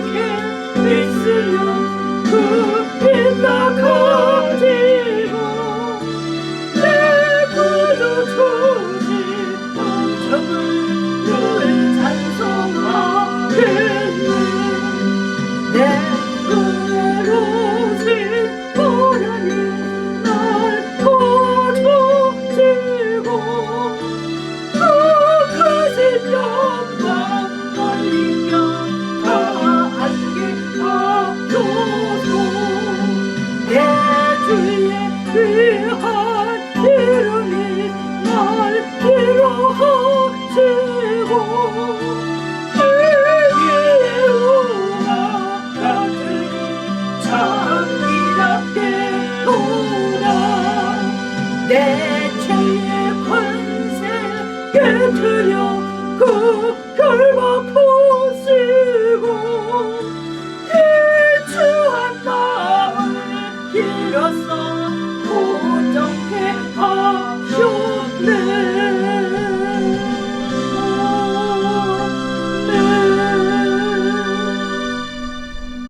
again. 내 죄의 권세 깨뜨려 그 결박한